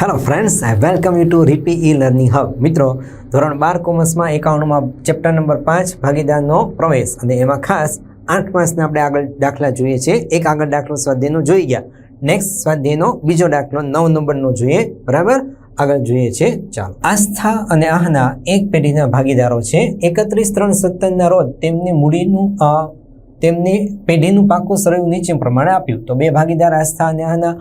Hello friends welcome you to રીપી e learning hub મિત્રો, ધોરણ બાર કોમર્સમાં એકાઉન્ટમાં ચેપ્ટર નંબર પાંચ, ભાગીદારનો પ્રવેશ. અને એમાં ખાસ આઠ માસના આપણે આગળ દાખલા જોઈએ છે એક આગળ દાખલો સ્વાધ્યાયનો જોઈ ગયા. નેક્સ્ટ સ્વાધ્યાયનો બીજો દાખલો નવ નંબરનો જોઈએ. બરાબર? આગળ જોઈએ છે ચાલો. આસ્થા અને આહના એક પેઢીના ભાગીદારો છે. એકત્રીસ ત્રણ સત્તરના રોજ તેમની મૂડીનું તેમની પેઢીનું પાકું સરયું નીચે પ્રમાણે આપ્યું. તો બે ભાગીદાર આસ્થા અને આહના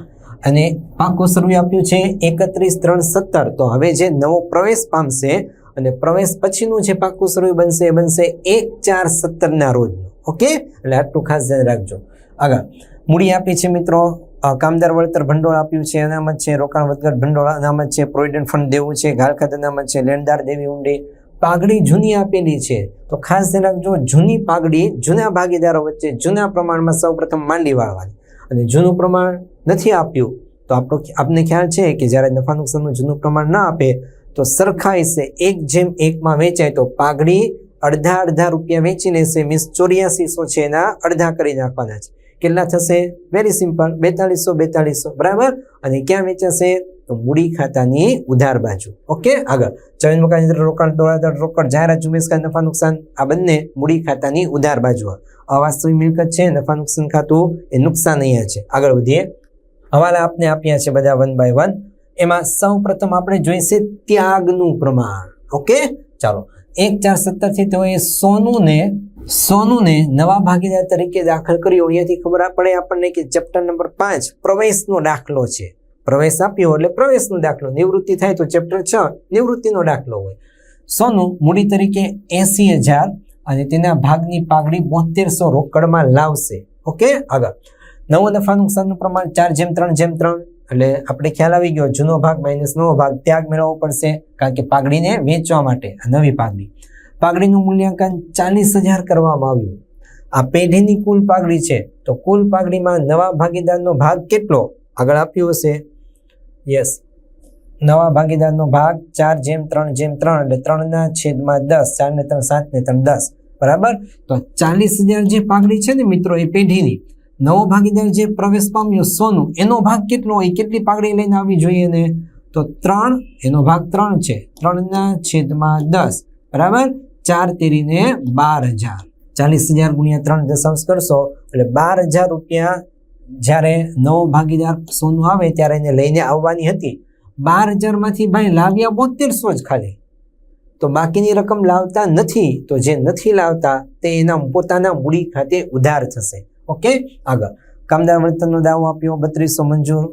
અને પાકો સર્વે આપ્યું છે એકત્રીસ, ત્રણ, સત્તર. તો હવે જે નવો પ્રવેશ પામશે અને પ્રવેશ પછીનું જે પાકું સર્વે બનશે એ બનશે એક, ચાર, સત્તરના રોજ. ઓકે? એટલે આટલું ખાસ ધ્યાન રાખજો. આગળ. મૂડી આપી છે મિત્રો. કામદાર વળતર ભંડોળ આપ્યું છે. અનામત છે રોકાણ વધઘટ ભંડોળ, અનામત છે પ્રોવિડન્ટ ફંડ દેવું છે. ગાલ ખાતે અનામત છે. લેણદાર દેવી ઊંડી. પાઘડી જૂની આપેલી છે. તો ખાસ ધ્યાન રાખજો. જૂની પાઘડી જૂના ભાગીદારો વચ્ચે જૂના પ્રમાણમાં સૌપ્રથમ માંડી વાળવાની. અને જૂનું પ્રમાણ નથી આપ્યું, તો આપણો આપને ખ્યાલ છે કે જ્યારે નફા નુકસાનનું જૂનું પ્રમાણ ના આપે, તો સરખા હિસ્સે એક જેમ એકમાં વેચાય તો પાઘડી અડધા અડધા રૂપિયા વેચીને છે મીન્સ ચોર્યાસીસો છે એના અડધા કરી નાખવાના છે. કેટલા થશે? વેરી સિમ્પલ બેતાલીસો બેતાલીસો બરાબર? અને ક્યાં વેચાશે? તો મૂડી ખાતાની ઉધાર બાજુ. ઓકે આગળ. જમીન મકાન યંત્ર રોકાણ, દોડાદોડ, રોકડ, જાહેરાત, ઝુંબેશ ખાતે, નફા નુકસાન, આ બંને મૂડી ખાતાની ઉધાર બાજુ અવાસ્તવિક મિલકત છે, નફા નુકસાન ખાતું, એ નુકસાન અહીંયા છે. આગળ વધીએ. હવાલા આપને આપ્યા છે બધા વન બાય વન એમાં સૌ પ્રથમ આપણે જોઈશે ત્યાગનું પ્રમાણ. ઓકે ચાલો. એક ચાર સત્તરથી તેઓએ સોનુને સોનુને નવા ભાગીદાર તરીકે દાખલ કર્યો. અહીંયાથી ખબર પડે આપણને કે ચેપ્ટર નંબર પાંચ પ્રવેશનો દાખલો છે. પ્રવેશ આપ્યો એટલે પ્રવેશનો દાખલો. નિવૃત્તિ થાય તો ચેપ્ટર છ નિવૃત્તિનો દાખલો હોય. સોનું મૂડી તરીકે એસી હજાર અને તેના ભાગની પાઘડી બોતેરસો રોકડમાં લાવશે. ઓકે? આગળ. નવો નફા નુકસાનનું પ્રમાણ ચાર જેમ ત્રણ જેમ ત્રણ. એટલે આપણે ખ્યાલ આવી ગયો, જૂનો ભાગ માઇનસ નવો ભાગ ત્યાગ મેળવવો પડશે, કારણ કે પાઘડીને વેચવા માટે નવી પાઘડી. પાઘડીનું મૂલ્યાંકન ચાલીસ હજાર કરવામાં આવ્યું. આ પેઢીની કુલ પાઘડી છે. તો કુલ પાઘડીમાં નવા ભાગીદારનો ભાગ કેટલો? આગળ આપ્યો હશે. યસ નવા ભાગીદારનો ભાગ ચાર જેમ ત્રણ જેમ ત્રણ, એટલે ત્રણના છેદમાં દસ ચાર ને ત્રણ સાત ને ત્રણ, દસ. બરાબર? તો ચાલીસ હજાર જે પાઘડી છે ને મિત્રો, એ પેઢીની નવો ભાગીદાર જે પ્રવેશ પામ્યો, સોનું, એનો ભાગ કેટલો હોય, કેટલી પાઘડી લઈને આવવી જોઈએ ને? તો ત્રણ, એનો ભાગ ત્રણ છે. ત્રણના છેદમાં દસ. બરાબર? ચાર તેરીને બાર હજાર. ચાલીસ હજાર ગુણ્યા ત્રણ દશાંશ કરશો, એટલે બાર હજાર રૂપિયા જ્યારે નવો ભાગીદાર સોનું આવે ત્યારે એને લઈને આવવાની હતી. બાર હજારમાંથી ભાઈ લાવ્યા બોતેરસો જ ખાલી. તો બાકીની રકમ લાવતા નથી, તો જે નથી લાવતા તે એના પોતાના મૂડી ખાતે ઉધાર થશે. ઓકે? આગળ. કામદાર વળતરનો દાવો આપ્યો, બત્રીસો મંજૂર.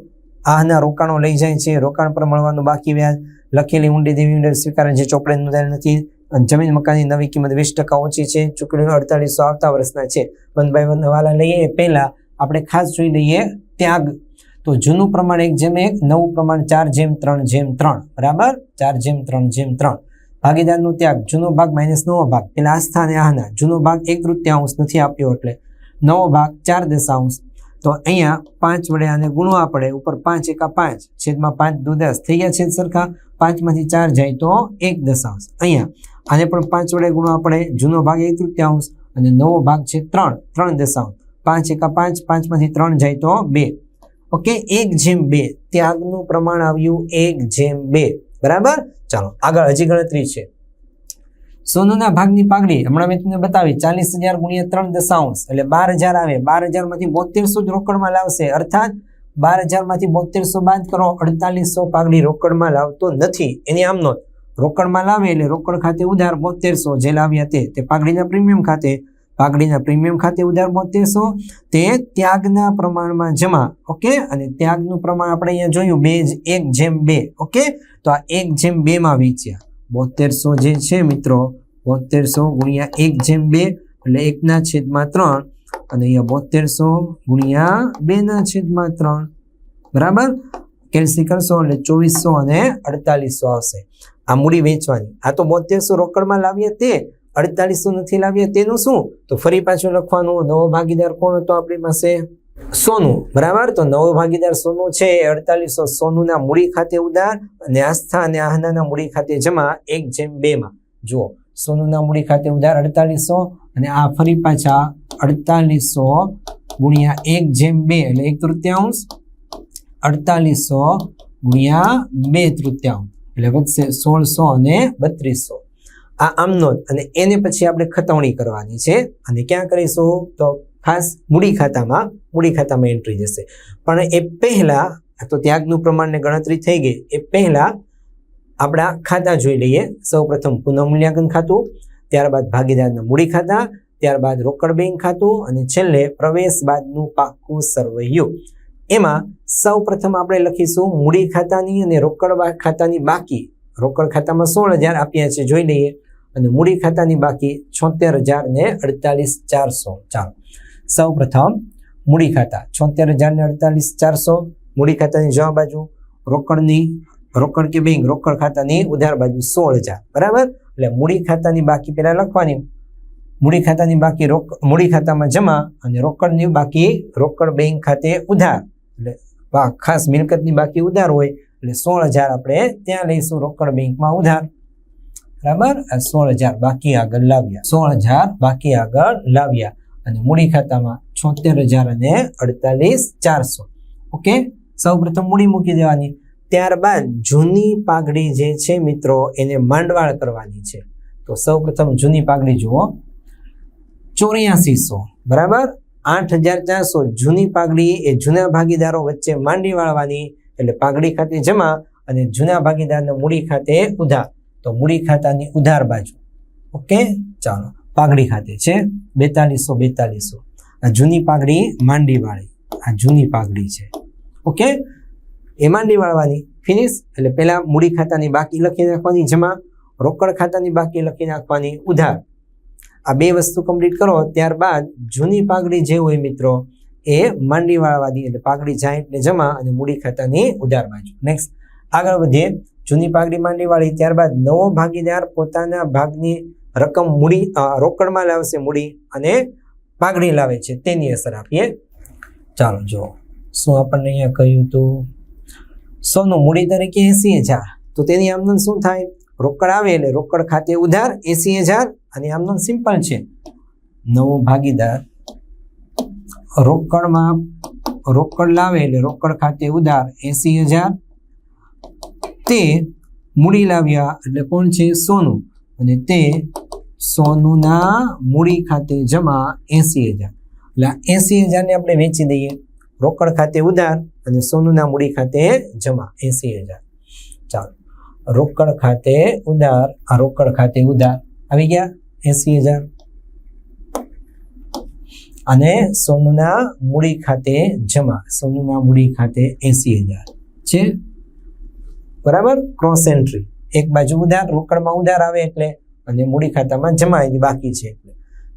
આના રોકાણો લઈ જાય છે. રોકાણ પર મળવાનું બાકી વ્યાજ. લખેલી ઊંડી દેવી ઊંડી સ્વીકારે જે ચોપડે નોંધાયેલ નથી. જમીન મકાનની નવી કિંમત વીસ ટકા ઓછી છે. ચૂકડીઓ અડતાલીસો આવતા વર્ષના છે. વન બાય વન હવાલા લઈએ. એ પહેલા આપણે ખાસ જોઈ લઈએ ત્યાગ. તો જૂનું પ્રમાણ એક જેમ એક, નવું પ્રમાણ ચાર જેમ ત્રણ જેમ ત્રણ. બરાબર? ચાર જેમ ત્રણ જેમ ત્રણ. ભાગીદારનો ત્યાગ. જૂનો ભાગ માઇનસ નવો ભાગ. પેલા આસ્થા અને આહના. જૂનો ભાગ એક તૃતીયાંશ નથી આપ્યો એટલે નવો ભાગ ચાર દશાંશ. તો અહીંયા પાંચ વડે આને ગુણવા પડે. ઉપર પાંચ એકા પાંચ. છેદમાં પાંચ દુ દસ થઈ ગયા છેદ સરખા. પાંચમાંથી ચાર જાય તો એક દશાંશ. અહીંયા આને પણ પાંચ વડે ગુણવા પડે. જૂનો ભાગ એક તૃતીયાંશ અને નવો ભાગ છે ત્રણ. ત્રણ દશાંશ. પાંચ એકા પાંચ, પાંચમાંથી ત્રણ જાય તો બે. ઓકે, એક જેમ બે. ત્યાગનું પ્રમાણ આવ્યું એક જેમ બે. બરાબર? ચાલો, આગળ હજી ગણતરી છે. સોનુના ભાગની પાઘડી, હમણાં મેં તમને બતાવી, ચાલીસ હજાર ગુણ્યા ત્રણ દશાંશ, એટલે બાર હજાર આવે. બાર હજારમાંથી બોતેરસો જ રોકડમાં લાવશે. અર્થાત, બાર હજારમાંથી બોતેરસો બાદ કરો, અડતાલીસો પાઘડી રોકડમાં લાવતો નથી. એની આમ નોંધ. રોકડમાં લાવે એટલે રોકડ ખાતે ઉધાર બોતેરસો, જે લાવ્યા તે તે પાઘડીના પ્રીમિયમ ખાતે. પાઘડીના પ્રીમિયમ ખાતે ઉધાર બોતેરસો, તે ત્યાગના પ્રમાણમાં જમા. ઓકે? અને ત્યાગનું પ્રમાણ આપણે અહીંયા જોયું, બે એક જેમ બે. ઓકે? તો આ એક જેમ બેમાં વેચ્યા. બોતેરસો જે છે મિત્રો, બોતેરસો ગુણ્યા એક જેમ બે એટલે એકના છેદમાં ત્રણ અને અહીંયા બોતેરસો ગુણ્યા બેના છેદમાં ત્રણ. બરાબર? કેલ્સી કરશો એટલે ચોવીસો અને અડતાલીસો આવશે. આ મૂડી વેચવાની. આ તો બોતેરસો રોકડમાં લાવીએ તે, અડતાલીસો નથી લાવીએ તેનું શું? તો ફરી પાછું લખવાનું. નવો ભાગીદાર કોણ હતો આપણી પાસે? સોનું, બરાબર? તો નવો ભાગીદાર સોનું છે, એ અડતાલીસો સોનુંના મૂડી ખાતે ઉધાર અને આસ્થા અને આહનાના મૂડી ખાતે જમા એક જેમ બેમાં. જુઓ, સોનુંના મૂડી ખાતે ઉધાર અડતાલીસો અને આ ફરી પાછા અડતાલીસો ગુણ્યા એક જેમ બે, એટલે એક તૃતીયાંશ. અડતાલીસો ગુણ્યા બે તૃતીયાંશ, એટલે વધશે સોળસો અને બત્રીસો. આ આમનો અને એને પછી આપણે ખતવણી કરવાની છે. અને ક્યાં કરીશું? તો ખાસ મૂડી ખાતામાં મૂડી ખાતામાં એન્ટ્રી જશે. પણ એ પહેલા તો ત્યાગનું પ્રમાણને ગણતરી થઈ ગઈ, એ પહેલાં આપણા ખાતા જોઈ લઈએ. સૌ પ્રથમ પુનઃમૂલ્યાંકન ખાતું, ત્યારબાદ ભાગીદારના મૂડી ખાતા, ત્યારબાદ રોકડ બેંક ખાતું અને છેલ્લે પ્રવેશ બાદનું પાકું સરવૈયું. એમાં સૌ પ્રથમ આપણે લખીશું મૂડી ખાતાની અને રોકડ ખાતાની બાકી. રોકડ ખાતામાં સોળ હજાર આપ્યા છે, જોઈ લઈએ. અને મૂડી ખાતાની બાકી છોતેર હજાર ને અડતાલીસ ચારસો ચાલો સૌ પ્રથમ મૂડી ખાતા. છોતેર હજાર ને અડતાલીસ ચારસો મૂડી ખાતાની જવા બાજુ રોકડની, રોકડ કે બેંક, રોકડ ખાતાની ઉધાર બાજુ સોળ હજાર. બરાબર? એટલે મૂડી ખાતાની બાકી પહેલાં લખવાની. મૂડી ખાતાની બાકી રોક, મૂડી ખાતામાં જમા અને રોકડની બાકી રોકડ બેંક ખાતે ઉધાર. એટલે ખાસ મિલકતની બાકી ઉધાર હોય, એટલે સોળ હજાર આપણે ત્યાં લઈશું રોકડ બેંકમાં ઉધાર. બરાબર? સોળ હજાર બાકી આગળ લાવ્યા. સોળ હજાર બાકી આગળ લાવ્યા. અને મૂડી ખાતામાં છોતેર હજાર અને અડતાલીસ ચારસો. ઓકે? સૌ પ્રથમ મૂડી મૂકી દેવાની. ત્યારબાદ જૂની પાઘડી જે છે મિત્રો, એને માંડવાળ કરવાની છે. તો સૌ પ્રથમ જૂની પાઘડી જુઓ. ચોર્યાસીસો. બરાબર? આઠ હજાર ચારસો જૂની પાઘડી એ જૂના ભાગીદારો વચ્ચે માંડી વાળવાની, એટલે પાઘડી ખાતે જમા અને જૂના ભાગીદારના મૂડી ખાતે ઉધાર. તો મૂડી ખાતાની ઉધાર બાજુ. ઓકે? ચાલો. પાઘડી ખાતે છે. બેતાલીસો બેતાલીસો. આ જૂની પાઘડી માંડીવાળી. આ જૂની પાઘડી છે. ઓકે? એ માંડી વાળવાની ફિનિશ. એટલે પહેલાં મૂડી ખાતાની બાકી લખી નાખવાની, જમા રોકડ ખાતાની બાકી લખી નાખવાની ઉધાર. આ બે વસ્તુ કમ્પ્લીટ કરો. ત્યારબાદ જૂની પાઘડી જે હોય મિત્રો, એ માંડી વાળવાની એટલે પાઘડી જાય એટલે જમા અને મૂડી ખાતાની ઉધાર બાજુ. નેક્સ્ટ આગળ વધીએ. જૂની પાઘડી માંડી વાળી ત્યારબાદ નવો ભાગીદાર પોતાના ભાગની રકમ મૂડી રોકડમાં લાવશે મૂડી અને પાઘડી લાવે છે. તેની અસર આપીએ. ચાલો જો શું આપણને અહીંયા કહ્યું હતું સોનું મૂડી તરીકે એસી હજાર. તો તેની આમદન શું થાય? રોકડ આવે એટલે રોકડ ખાતે ઉધાર એસી હજાર અને આમદન સિમ્પલ છે. નવો ભાગીદાર. રોકડમાં, રોકડ લાવે એટલે રોકડ ખાતે ઉધાર એસી હજાર. તે મૂડી લાવ્યા એટલે કોણ છે? સોનું. અને તે સોનુના મૂડી ખાતે જમા એસી હજાર. એટલે એસી હજારને આપણે વેચી દઈએ. રોકડ ખાતે ઉધાર અને સોનુના મૂડી ખાતે જમા એસી હજાર. ચાલો. રોકડ ખાતે ઉધાર, આ રોકડ ખાતે ઉધાર. આવી ગયા એસી હજાર. અને સોનુના મૂડી ખાતે જમા, સોનુના મૂડી ખાતે એસી હજાર. છે? બરાબર? ક્રોસ એન્ટ્રી એક બાજુ ઉધાર, રોકડમાં ઉધાર આવે એટલે અને મૂડી ખાતામાં જમા બાકી છે.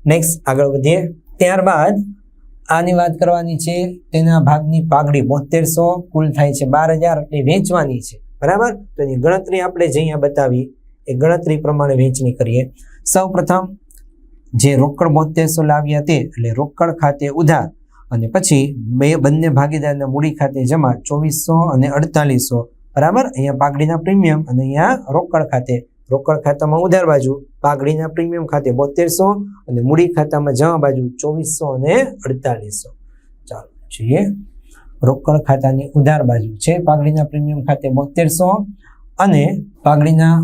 નેક્સ્ટ આગળ વધીએ. ત્યારબાદ આની વાત કરવાની છે, તેના ભાગની પાઘડી બોતેરસો, કુલ થાય છે બાર હજાર એટલે વેચવાની છે. બરાબર? તો એની ગણતરી આપણે જે અહીંયા બતાવી એ ગણતરી પ્રમાણે વેચણી કરીએ. સૌ પ્રથમ જે રોકડ બોતેરસો લાવ્યા તે, એટલે રોકડ ખાતે ઉધાર. અને પછી બે, બંને ભાગીદારના મૂડી ખાતે જમા ચોવીસો અને અડતાલીસો. બરાબર? અહીંયા પાઘડીના પ્રીમિયમ અને અહીંયા રોકડ ખાતે રોકડ ખાતામાં ઉધાર બાજુ, પાઘડીના પ્રીમિયમ ખાતે બોતેરસો અને મૂડી ખાતામાં જમા બાજુ ચોવીસો અને અડતાલીસો. ચાલો જોઈએ. રોકડ ખાતાની ઉધાર બાજુ છે, પાઘડીના પ્રીમિયમ ખાતે બોતેરસો અને પાઘડીના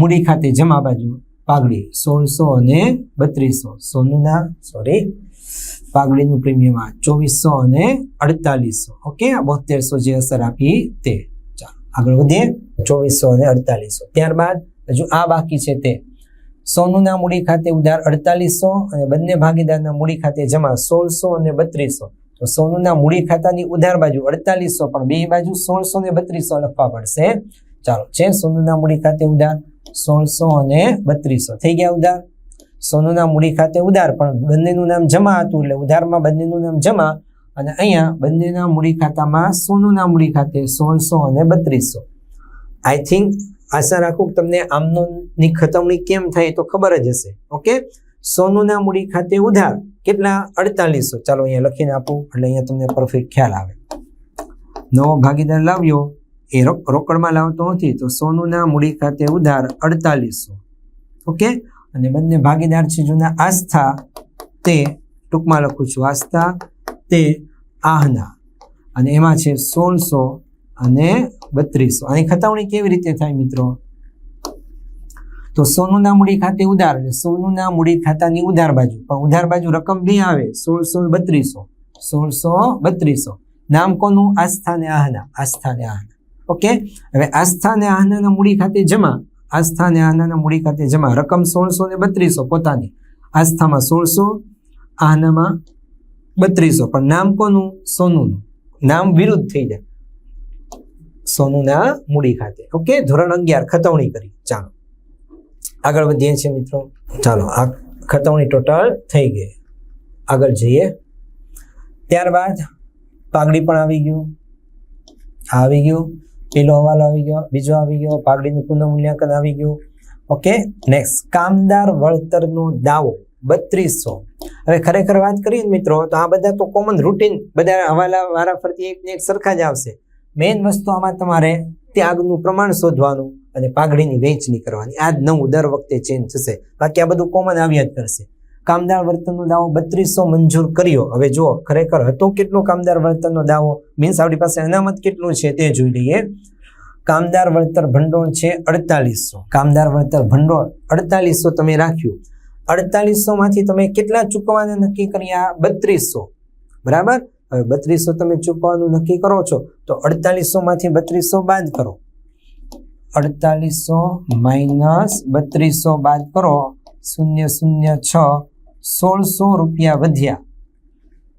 મૂડી ખાતે જમા બાજુ પાઘડી સોળસો અને બત્રીસો. સોનુના સોરી પાઘડીનું પ્રીમિયમ આ ચોવીસો અને અડતાલીસો. ઓકે, આ બોતેરસો જે અસર આપી તે. ચાલો આગળ વધીએ. ચોવીસો અને અડતાલીસો. ત્યારબાદ હજુ આ બાકી છે તે. સોનુના મૂડી ખાતે ઉધાર અડતાલીસો અને બંને ભાગીદારના મૂડી ખાતે જમા સોળસો અને બત્રીસો. તો સોનુના મૂડી ખાતાની ઉધાર બાજુ અડતાલીસો પણ બે બાજુ સોળસો ને બત્રીસો લખવા પડશે. ચાલો, છે સોનુના મૂડી ખાતે ઉધાર? સોળસો અને બત્રીસો. થઈ ગયા ઉધાર? સોનુના મૂડી ખાતે ઉધાર, પણ બંનેનું નામ જમા હતું એટલે ઉધારમાં બંનેનું નામ જમા અને અહીંયા બંનેના મૂડી ખાતામાં સોનુના મૂડી ખાતે સોળસો અને બત્રીસો. આઈ થિંક આશા રાખું કે તમને આમનોની ખતમણી કેમ થાય તો ખબર જ હશે. ઓકે? સોનુના મૂડી ખાતે ઉધાર. કેટલા? અડતાલીસો. ચાલો અહીંયા લખીને આપું, એટલે અહીંયા તમને પરફેક્ટ ખ્યાલ આવે. નવો ભાગીદાર લાવ્યો. એ રોક, રોકડમાં લાવતો નથી, તો સોનુના મૂડી ખાતે ઉધાર અડતાલીસો. ઓકે? અને બંને ભાગીદાર છે જૂના આસ્થા. તે, ટૂંકમાં લખું છું, આસ્થા. તે આહના. અને એમાં છે સોળસો અને બત્રીસો. અહીં ખતાવણી કેવી રીતે થાય મિત્રો? તો સોનુના મૂડી ખાતે ઉધાર એટલે સોનુના મૂડી ખાતાની ઉધાર બાજુ. પણ ઉધાર બાજુ રકમ બી આવે? સોળસો બત્રીસો. સોળસો બત્રીસો. નામ કોનું? આસ્થા ને આહના. આસ્થા ને આહના. ઓકે? હવે આસ્થા ને આહનાના મૂડી ખાતે જમા. આસ્થા ને આહનાના મૂડી ખાતે જમા. રકમ સોળસો ને બત્રીસો પોતાની. આસ્થામાં સોળસો, આહનામાં બત્રીસો. પણ નામ કોનું? સોનુનું. નામ વિરુદ્ધ થઈ જાય. સોનુના મૂડી ખાતે. ઓકે ધોરણ અગિયાર, ખતવણી કરી. ચાલો. આગળ વધીએ છીએ મિત્રો. ચાલો, આ ખતવણી ટોટલ થઈ ગઈ. આગળ જઈએ. ત્યારબાદ પાઘડી પણ આવી ગયું. આવી ગયું. પેલો હવાલો આવી ગયો. બીજો આવી ગયો. પાઘડીનું પુનઃમૂલ્યાંકન આવી ગયું. ઓકે નેક્સ્ટ કામદાર વળતરનો દાવો. બત્રીસો. હવે ખરેખર વાત કરીએ મિત્રો, તો આ બધા તો કોમન રૂટીન બધા હવાલા વારા ફરતી એક ને એક સરખા જ આવશે. મેઇન વસ્તુ આમાં તમારે ત્યાગનું પ્રમાણ શોધવાનું અને પાઘડીની વહેંચણી કરવાની. આ જ નવું દર વખતે ચેન્જ થશે. બાકી આ બધું કોમન આવ્યા જ કરશે. કામદાર વર્તનનો દાવો બત્રીસો મંજૂર કર્યો. હવે જુઓ, ખરેખર હતો કેટલો કામદાર વર્તનનો દાવો? મીન્સ આપણી પાસે અનામત કેટલું છે તે જોઈ લઈએ. કામદાર વળતર ભંડોળ છે અડતાલીસો. કામદાર વળતર ભંડોળ અડતાલીસો તમે રાખ્યું. અડતાલીસો માંથી તમે કેટલા ચૂકવવાના નક્કી કર્યા? બત્રીસો. બરાબર? હવે બત્રીસો તમે ચૂકવવાનું નક્કી કરો છો, તો અડતાલીસો માંથી બત્રીસો બાદ કરો. અડતાલીસો માઇનસ બત્રીસો બાદ કરો, શૂન્ય શૂન્ય છ, સોળસો રૂપિયા વધ્યા.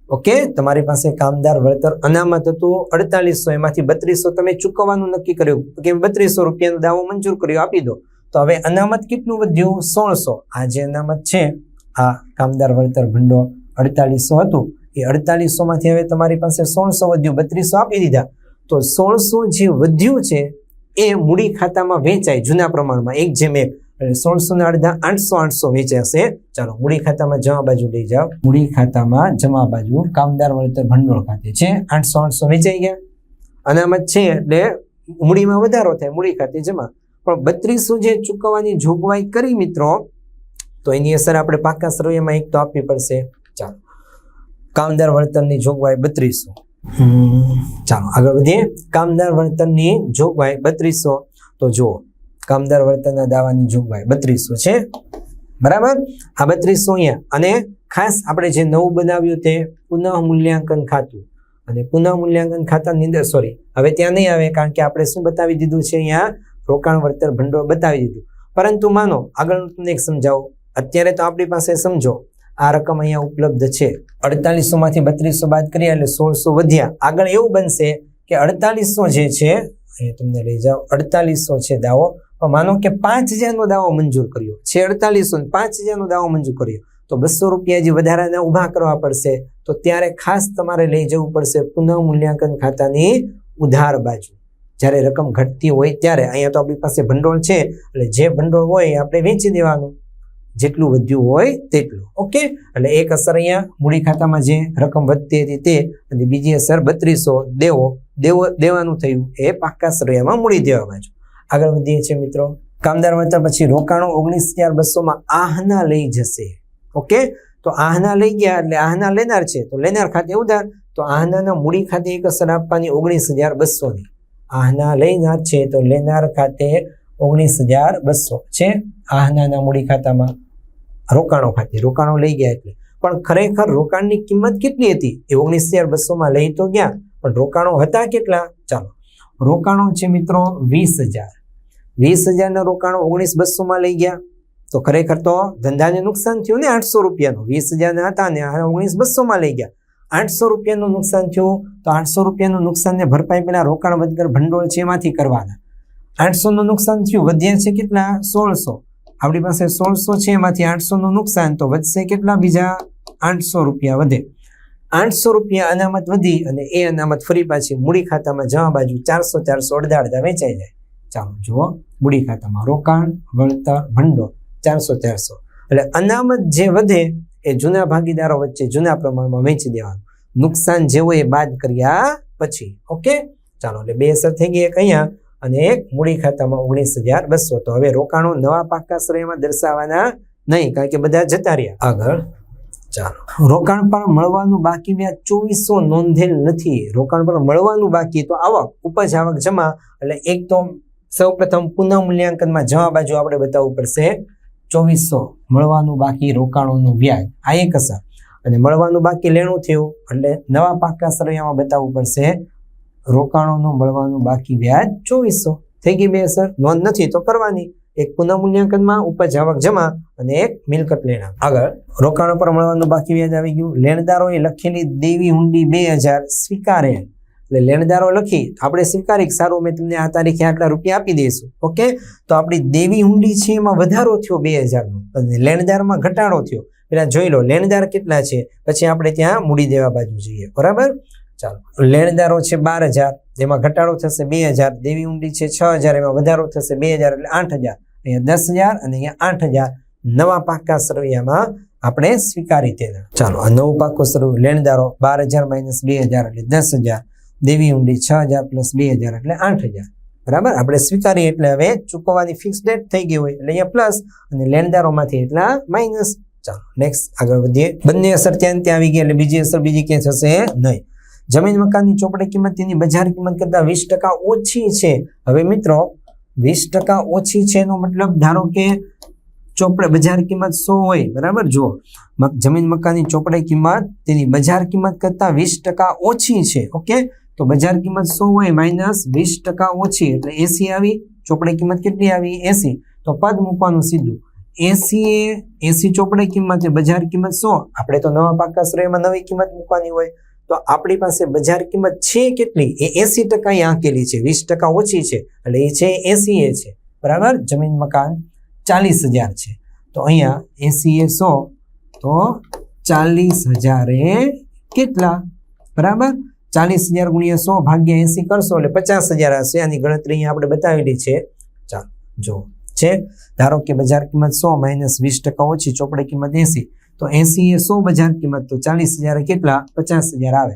ઓકે, તમારી પાસે કામદાર, વળતર, અનામત હતું, અડતાલીસો એમાંથી બત્રીસો તમે ચૂકવવાનું નક્કી કર્યું. કે બત્રીસો રૂપિયાનો દાવો મંજૂર કર્યો, આપી દો. તો હવે અનામત કેટલું વધ્યું? સોળસો. આ જે અનામત છે, આ કામદાર, વળતર, ભંડોળ અડતાલીસો હતું. એ અડતાલીસો માંથી હવે તમારી પાસે સોળસો વધ્યું, બત્રીસો આપી દીધા. તો સોળસો જે વધ્યું છે, એ મૂડી ખાતામાં વેચાય જૂના પ્રમાણમાં. એક જેમ એક. એટલે સોળસો ને અડધા આઠસો આઠસો વેચાશે. ચાલો, મૂડી ખાતામાં જમા બાજુ લઈ જાઓ. મૂડી ખાતામાં જમા બાજુ કામદાર વળતર ભંડોળ ખાતે છે. આઠસો આઠસો વેચાઈ ગયા. અનામત છે એટલે મૂડીમાં વધારો થાય, મૂડી ખાતે જમા. પણ બત્રીસો જે ચૂકવવાની જોગવાઈ કરી મિત્રો, તો એની અસર આપણે પાકા સર્વેમાં એક તો આપવી પડશે. ચાલો. કામદાર વળતરની જોગવાઈ બત્રીસો. ચાલો આગળ વધીએ. કામદાર વળતરની જોગવાઈ બત્રીસો. તો જુઓ કામદાર વળતરના દાવાની જોગવાઈ બત્રીસો છે. બરાબર? આ બત્રીસો અહીંયા. અને ખાસ આપણે જે નવું બનાવ્યું તે પુનઃ મૂલ્યાંકન ખાતું. અને પુનઃ મૂલ્યાંકન ખાતાની અંદર સોરી હવે ત્યાં નહીં આવે કારણ કે આપણે શું બતાવી દીધું છે અહીંયા? રોકાણ વળતર ભંડોળ બતાવી દીધું. પરંતુ માનો આગળનું તમને એક સમજાવો. અત્યારે તો આપણી પાસે સમજો આ રકમ અહીંયા ઉપલબ્ધ છે. અડતાલીસો માંથી બત્રીસો બાદ કરીએ એટલે સોળસો વધ્યા. આગળ એવું બનશે કે અડતાલીસો જે છે, અહીંયા તમને લઈ જાઓ. અડતાલીસો છે દાવો. પણ માનો કે પાંચ હજારનો દાવો મંજૂર કર્યો. છે અડતાલીસો પાંચ હજારનો દાવો મંજૂર કર્યો. તો બસો રૂપિયા જે વધારાના ઊભા કરવા પડશે, તો ત્યારે ખાસ તમારે લઈ જવું પડશે પુનઃ મૂલ્યાંકન ખાતાની ઉધાર બાજુ. જ્યારે રકમ ઘટતી હોય ત્યારે. અહીંયા તો આપણી પાસે ભંડોળ છે. એટલે જે ભંડોળ હોય એ આપણે વેચી દેવાનું. જેટલું વધ્યું હોય તેટલું ઓકે એટલે એક અસર અહીંયા મૂડી ખાતામાં જે રકમ વધતી હતી તે, અને બીજી અસર બત્રીસો દેવો દેવો, દેવાનું થયું એ પાક્કા સરૈયામાં મૂડી દેવા બાજુ આગળ વધીએ છીએ મિત્રો. કામદાર વળતર પછી રોકાણો ઓગણીસ હજાર બસોમાં આહના લઈ જશે ઓકે તો આહના લઈ ગયા એટલે આહના લેનાર છે, તો લેનાર ખાતે ઉધાર, તો આહનાના મૂડી ખાતે એક અસર આપવાની ઓગણીસ હજાર બસોની આહના લેનાર છે, તો લેનાર ખાતે ઓગણીસ હજાર બસો છે, આહનાના મૂડી ખાતામાં. રોકાણો ખાતે. રોકાણો લઈ ગયા એટલે. પણ ખરેખર રોકાણની કિંમત કેટલી હતી? એ ઓગણીસ હજાર બસોમાં લઈ તો ગયા, પણ રોકાણો હતા કેટલા? ચાલો. રોકાણો છે મિત્રો વીસ હજાર. વીસ હજારના રોકાણો ઓગણીસ બસોમાં લઈ ગયા. તો ખરેખર તો ધંધાને નુકસાન થયું ને આઠસો રૂપિયાનું. વીસ હજારના હતા ને ઓગણીસ બસોમાં લઈ ગયા. આઠસો રૂપિયાનું નુકસાન થયું, તો આઠસો રૂપિયાનું નુકસાનને ભરપાઈ પેલા રોકાણ વધગર ભંડોળ છે એમાંથી કરવાના. આઠસોનું નુકસાન થયું. વધ્યા છે કેટલા? સોળસો. આપણી પાસે સોળસો છે, એમાંથી આઠસોનું નુકસાન, તો વધશે કેટલા? બીજા આઠસો રૂપિયા વધે. આઠસો રૂપિયા અનામત વધી અને એ અનામત ફરી પાછી મૂડી ખાતામાં જવા બાજુ ચારસો ચારસો અડધા અડધા વેચાઈ જાય. ચાલો, જુઓ. મૂડી ખાતામાં રોકાણ, વળતર ભંડોળ ચારસો ચારસો. એટલે અનામત જે વધે, એ જૂના ભાગીદારો વચ્ચે જૂના પ્રમાણમાં વેચી દેવાનું. નુકસાન જેવો એ બાદ કર્યા પછી. ઓકે? ચાલો, એટલે બે અસર થઈ ગઈ એક અહીંયા. અને એક મૂડી ખાતામાં ઓગણીસ હજાર બસો તો હવે રોકાણો નવા પાકા શ્રેયમાં દર્શાવવાના નહીં, કારણ કે બધા જતા રહ્યા. આગળ ચાલો. રોકાણ પર મળવાનું બાકી વ્યાજ ચોવીસો નોંધેલ નથી. રોકાણ પર મળવાનું બાકી તો આવક, ઉપજ આવક જમા, એટલે એક તો સૌ પ્રથમ પુનઃ મૂલ્યાંકનમાં જમા બાજુ આપણે બતાવવું પડશે. ચોવીસો મળવાનું બાકી રોકાણોનું વ્યાજ, આ એક અસર અને મળવાનું બાકી લેણું થયું, એટલે નવા પાકા સરવૈયામાં બતાવવું પડશે. રોકાણોનું મળવાનું બાકી વ્યાજ ચોવીસો. થઈ ગઈ બે અસર? નોંધ નથી તો કરવાની. એક પુનઃમૂલ્યાંકનમાં ઉપજ આવક જમા અને એક મિલકત લેણા. આગળ, રોકાણો પર મળવાનું બાકી વ્યાજ આવી ગયું. લેણદારોએ લખેલી દેવી હુંડી બે હજાર સ્વીકારે. એટલે લેણદારો લખી, આપણે સ્વીકારી સારું મેં તમને આ તારીખે આટલા રૂપિયા આપી દઈશું. ઓકે? તો આપણી દેવી હુંડી છે એમાં વધારો થયો બે હજારનો. અને લેણદારમાં ઘટાડો થયો. પેલા જોઈ લો, લેણદાર કેટલા છે? પછી આપણે ત્યાં મૂડી દેવા બાજુ જઈએ. બરાબર? ચાલો. લેણદારો છે બાર હજાર, જેમાં ઘટાડો થશે બે હજાર, દેવી ઊંડી છે છ હજાર, એમાં વધારો થશે બે હજાર એટલે આઠ હજાર. અહીંયા દસ હજાર અને અહીંયા આઠ હજાર. નવા પાકા સરવૈયામાં આપણે સ્વીકારી તેના. ચાલો, આ નવું પાકો સરવૈયું, લેણદારો બાર હજાર માઇનસ બે હજાર એટલે દસ હજાર, દેવી ઊંડી છ હજાર પ્લસ બે હજાર એટલે આઠ હજાર. બરાબર? આપણે સ્વીકારીએ એટલે હવે ચૂકવવાની ફિક્સ ડેટ થઈ ગઈ હોય એટલે અહીંયા પ્લસ અને લેણદારોમાંથી એટલા માઇનસ ચાલો નેક્સ્ટ આગળ વધીએ. બંને અસર ત્યાં ત્યાં આવી ગઈ એટલે બીજી અસર બીજી ક્યાં થશે નહીં. જમીન મકાનની ચોપડી કિંમત તેની બજાર કિંમત કરતાં વીસ ટકા ઓછી છે. હવે મિત્રો, વીસ ટકા ઓછી છે એનો મતલબ ધારો કે ચોપડે બજાર કિંમત સો હોય, બરાબર? જુઓ જમીન મકાનની ચોપડે કિંમત તેની બજાર કિંમત કરતાં વીસ ટકા ઓછી છે, ઓકે? તો બજાર કિંમત સો હોય માઇનસ વીસ ટકા ઓછી, એટલે એસી આવી, ચોપડે કિંમત કેટલી આવી? એસી તો પદ મૂકવાનું સીધું. એસી એસી ચોપડે કિંમત, બજાર કિંમત સો. આપણે તો નવા પાકા શ્રેયમાં નવી કિંમત મૂકવાની હોય. તો આપણી પાસે બજાર કિંમત છે કેટલી? એ એસી ટકા આંકેલી છે, વીસ ટકા ઓછી છે, એટલે એ છે એસી એ છે. બરાબર? જમીન મકાન ચાલીસ હજાર છે. તો અહીંયા એસી એ સો, તો ચાલીસ હજારે કેટલા? બરાબર? ચાલીસ હજાર ગુણ્યા સો ભાગ્યા એસી કરશો, એટલે પચાસ હજાર હશે. આની ગણતરી અહીંયા આપણે બતાવેલી છે. ચાલો જો છે? ધારો કે બજાર કિંમત સો માઇનસ વીસ ટકા ઓછી, ચોપડે કિંમત એસી. તો એસી એ સો બજાર કિંમત? તો ચાલીસ હજાર કેટલા? પચાસ હજાર આવે.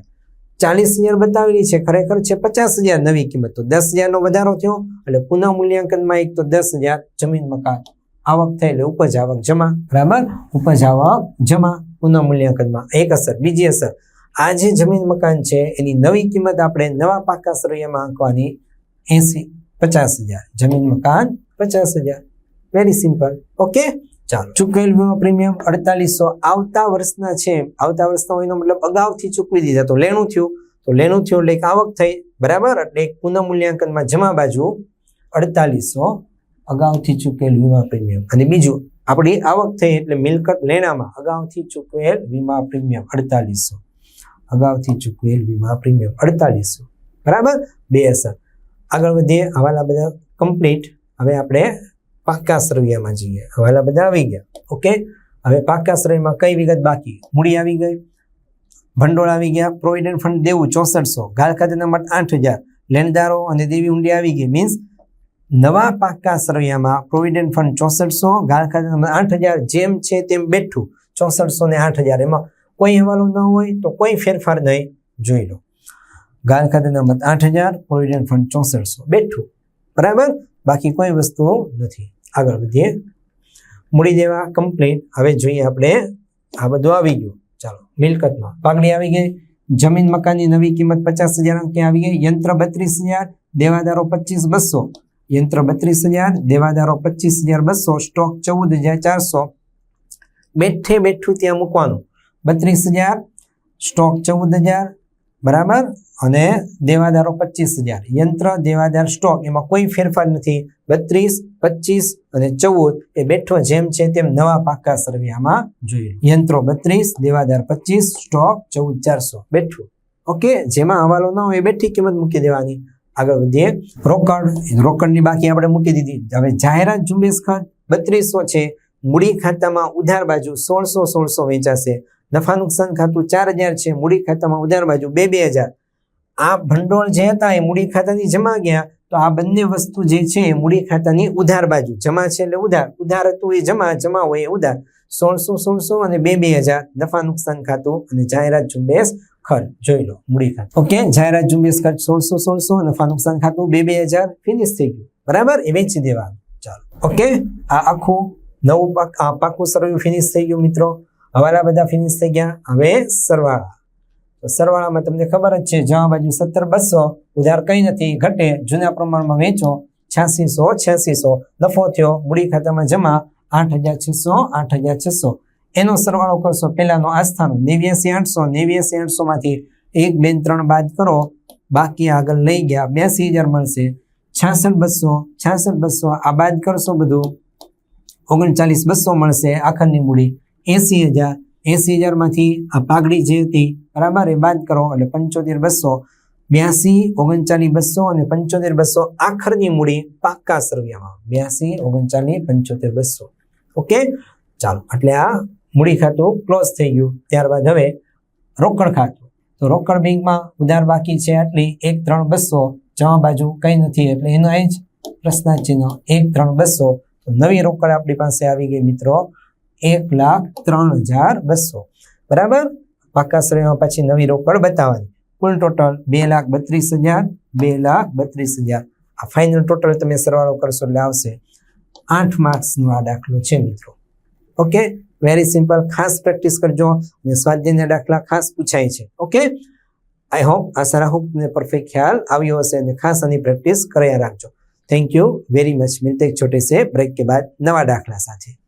ચાલીસ હજાર બતાવેલી છે, ખરેખર છે પચાસ હજાર નવી કિંમત. તો દસ હજારનો વધારો થયો એટલે પુનઃ મૂલ્યાંકનમાં એક તો દસ હજાર જમીન મકાન. આવક થઈ એટલે ઉપજ આવક જમા. બરાબર? ઉપજ આવક જમા. પુનઃ મૂલ્યાંકનમાં એક અસર, બીજી અસર. આ જે જમીન મકાન છે, એની નવી કિંમત આપણે નવા પાકા સરવૈયામાં આંકવાની એસી પચાસ હજાર. જમીન મકાન, પચાસ હજાર. વેરી સિમ્પલ ઓકે ચાલો ચૂકવેલ વીમા પ્રીમિયમ અડતાલીસો આવતા વર્ષના છે. આવતા વર્ષના હોય મતલબ અગાઉથી ચૂકવી દીધા. તો લેણું થયું. તો લેણું થયું એટલે આવક થઈ. બરાબર? એટલે એક પુનઃ જમા બાજુ અડતાલીસો અગાઉથી ચૂકવેલ વીમા પ્રીમિયમ. અને બીજું, આપણી આવક થઈ એટલે મિલકત લેણામાં અગાઉથી ચૂકવેલ વીમા પ્રીમિયમ અડતાલીસો. અગાઉથી ચૂકવેલ વીમા પ્રીમિયમ અડતાલીસો. બરાબર? બે અસર. આગળ વધીએ. હવાલા બધા કમ્પ્લીટ હવે આપણે પાકા સરવૈયામાં જઈએ. હવાલા બધા આવી ગયા. ઓકે હવે પાકા સરવૈયામાં કઈ વિગત બાકી? મૂડી આવી ગઈ. ભંડોળ આવી ગયા. પ્રોવિડન્ટ ફંડ દેવું ચોસઠસો. ગાળ ખાતેના મત આઠ હજાર લેણદારો અને દેવી ઊંડી આવી ગઈ. મીન્સ નવા પાકા સરવૈયામાં પ્રોવિડન્ટ ફંડ ચોસઠસો ગાળ ખાતેના આઠ હજાર જેમ છે તેમ બેઠું. ચોસઠસો ને આઠ હજાર એમાં કોઈ હવાલો ન હોય તો કોઈ ફેરફાર નહીં. જોઈ લો. ગાળ ખાતેના મત આઠ હજાર પ્રોવિડન્ટ ફંડ ચોસઠસો. બેઠું. બરાબર? બાકી કોઈ વસ્તુઓ નથી. આગળ વધીએ. મૂડી દેવા કમ્પ્લીટ હવે જોઈએ આપણે આ બધું આવી ગયું. ચાલો, મિલકતમાં. પાઘડી આવી ગઈ. જમીન મકાનની નવી કિંમત પચાસ હજાર અંકે આવી ગઈ. યંત્ર બત્રીસ હજાર, દેવાદારો પચીસ બસો. યંત્ર બત્રીસ હજાર, દેવાદારો પચીસ હજાર બસો. સ્ટોક ચૌદ હજાર ચારસો. બેઠે બેઠું ત્યાં મૂકવાનું. બત્રીસ હજાર, સ્ટોક ચૌદ હજાર બરાબર? અને દેવાદારો પચીસ હજાર. યંત્ર, દેવાદાર સ્ટોક, એમાં કોઈ ફેરફાર નથી. બત્રીસ, પચીસ અને ચૌદ એ બેઠો જેમ છે તેમ નવા પાકા સરવિયામાં જોઈએ. યંત્રો બત્રીસ, દેવાદાર પચીસ, સ્ટોક ચૌદ ચારસો. બેઠું. ઓકે? જેમાં હવાલો ન હોય બેઠી કિંમત મૂકી દેવાની. આગળ વધીએ. રોકડ. રોકડની બાકી આપણે મૂકી દીધી. હવે જાહેરાત ઝુંબેશ ખર્ચ બત્રીસો છે. મૂડી ખાતામાં ઉધાર બાજુ સોળસો સોળસો વેચાશે. નફા નુકસાન ખાતું ચાર હજાર છે, મૂડી ખાતામાં ઉધાર બાજુ બે બે હજાર. આ ભંડોળ જે હતા, એ મૂડી ખાતાની જમા ગયા, તો આ બંને વસ્તુ જે છે, એ મૂડી ખાતાની ઉધાર બાજુ. જમા છે એટલે ઉધાર. ઉધાર હતું એ જમા જમા હોય એ ઉધાર. સોળસો સોળસો અને બે બે હજાર. નફા નુકસાન ખાતું અને જાહેરાત ઝુંબેશ ખર્ચ. જોઈ લો, મૂડી ખાતું. ઓકે, જાહેરાત ઝુંબેશ ખર્ચ સોળસો સોળસો નફા નુકસાન ખાતું બે બે હજાર. ફિનિશ થઈ ગયું. બરાબર? એ વેચી દેવાનું. ચાલો. ઓકે? આ આખું નવું પાક, આ પાકું સરવૈયું ફિનિશ થઈ ગયું મિત્રો. હવાલા બધા ફિનિશ થઈ ગયા. હવે સરવાળા. તો સરવાળામાં તમને ખબર જ છે જવા બાજુ સત્તર બસો, ઉધાર કંઈ નથી, ઘટે, જૂના પ્રમાણમાં વેચો, છ્યાસીસો છ્યાસીસો, નફો થયો, મૂડી ખાતામાં જમા, આઠ હજાર છસો, આઠ હજાર છસો. એનો સરવાળો કરશો પહેલાનો આસ્થાનો, નેવ્યાસી આઠસો નેવ્યાસી આઠસો માંથી એક, બે, ત્રણ બાદ કરો. બાકી આગળ લઈ ગયા, બ્યાસી હજાર મળશે. છાસઠ બસો છાસઠ બસો, આ બાદ કરશો બધું. ઓગણચાલીસ બસો મળશે, આખરની મૂડી. એસી હજાર. એસી હજારમાંથી આ પાઘડી જે હતી, બરાબર, એ બાદ કરો એટલે પંચોતેર બસો, બ્યાસી ઓગણચાલીસ બસો અને પંચોતેર બસો આખરની મૂડી પાક્કા સરવિયામાં. બ્યાસી ઓગણચાલીસ પંચોતેર બસો. ઓકે? ચાલો, એટલે આ મૂડી ખાતું ક્લોઝ થઈ ગયું. ત્યારબાદ હવે રોકડ ખાતું. તો રોકડ બેંકમાં ઉધાર બાકી છે આટલી એક ત્રણ બસો, જમા બાજુ કંઈ નથી. એટલે એનો એ જ પ્રશ્નાચિહ્ન એક ત્રણ બસો. તો નવી રોકડ આપણી પાસે આવી ગઈ મિત્રો. એક લાખ ત્રણ હજાર બસો. બરાબર? પાકા શ્રેણીમાં પછી નવી રોકડ બતાવવાની. કુલ ટોટલ બે લાખ બત્રીસ હજાર, બે લાખ બત્રીસ હજાર. આ ફાઇનલ ટોટલ તમે સરવાળો કરશો એટલે આવશે આઠ માર્ક્સનો આ દાખલો છે મિત્રો. ઓકે? વેરી સિમ્પલ ખાસ પ્રેક્ટિસ કરજો અને સ્વાધ્યાયના દાખલા ખાસ પૂછાય છે. ઓકે? આઈ હોપ આ રાખું તમને પરફેક્ટ ખ્યાલ આવ્યો હશે અને ખાસ આની પ્રેક્ટિસ કર્યા રાખજો. થેન્ક યુ વેરી મચ મિલતે એક છોટે સે બ્રેક કે બાદ નવા દાખલા સાથે.